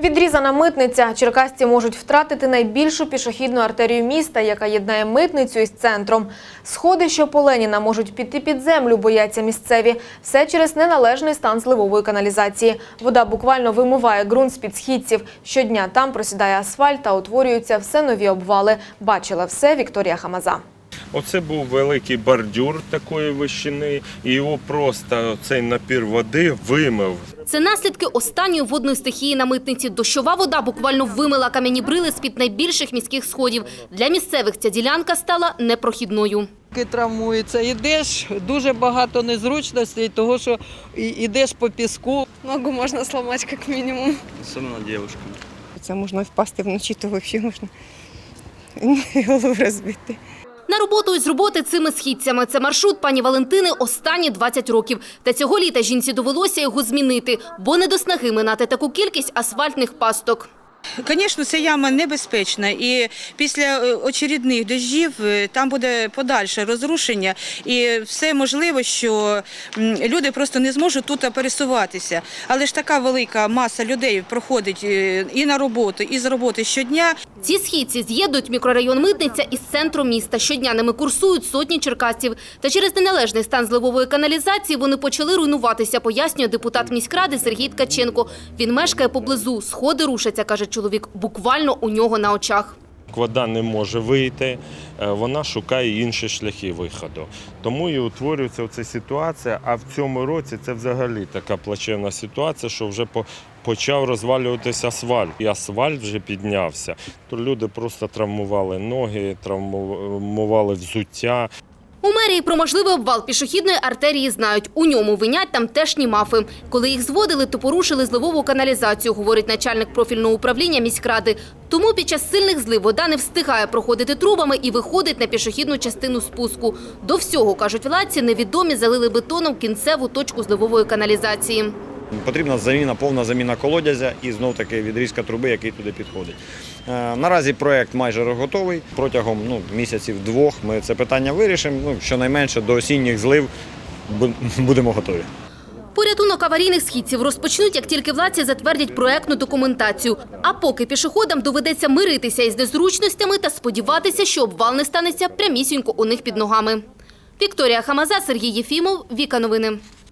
Відрізана митниця. Черкасці можуть втратити найбільшу пішохідну артерію міста, яка єднає митницю із центром. Сходи, що по можуть піти під землю, бояться місцеві. Все через неналежний стан зливової каналізації. Вода буквально вимиває ґрунт з-під східців. Щодня там просідає асфальт та утворюються все нові обвали. Бачила все Вікторія Хамаза. Оце був великий бордюр такої вищини, і його просто цей напір води вимив. Це наслідки останньої водної стихії на митниці. Дощова вода буквально вимила кам'яні брили з-під найбільших міських сходів. Для місцевих ця ділянка стала непрохідною. Руки травмуються, йдеш, дуже багато незручностей, того що йдеш по піску. Ногу можно сломать как минимум. Особенно девушкам. Це можна впасти вночі, то взагалі можна голову розбити. На роботу і з роботи цими східцями. Це маршрут пані Валентини останні 20 років. Та цього літа жінці довелося його змінити, бо не до снаги минати таку кількість асфальтних пасток. Звісно, ця яма небезпечна, і після е, очередних дощів е, там буде подальше розрушення, і все можливо, що люди просто не зможуть тут пересуватися. Але ж така велика маса людей проходить е, і на роботу, і з роботи щодня. Ці східці з'єднують мікрорайон Митниця із центром міста. Щодня ними курсують сотні черкасців. Та через неналежний стан зливової каналізації вони почали руйнуватися, пояснює депутат міськради Сергій Ткаченко. Він мешкає поблизу. Сходи рушаться, каже чоловік, буквально у нього на очах. Вода не може вийти, е, вона шукає інші шляхи виходу. Тому і утворюється ця ситуація. А в цьому році це взагалі така плачевна ситуація, що вже почав розвалюватися асфальт. І асфальт вже піднявся. То люди просто травмували ноги, травмували взуття. У мерії про можливий обвал пішохідної артерії знають. У ньому винять тамтешні мафи. Коли їх зводили, то порушили зливову каналізацію, говорить начальник профільного управління міськради. Тому під час сильних злив вода не встигає проходити трубами і виходить на пішохідну частину спуску. До всього, кажуть владці, невідомі залили бетоном кінцеву точку зливової каналізації. Потрібна заміна, повна заміна колодязя і знов таки відрізка труби, який туди підходить. Е, Наразі проект майже готовий. Протягом ну, місяців двох ми це питання вирішимо. Ну, щонайменше до осінніх злив бу- будемо готові. Порятунок аварійних східців розпочнуть, як тільки владці затвердять проектну документацію. А поки пішоходам доведеться миритися із незручностями та сподіватися, що обвал не станеться прямісінько у них під ногами. Вікторія Хамаза, Сергій Єфімов, Віка Новини.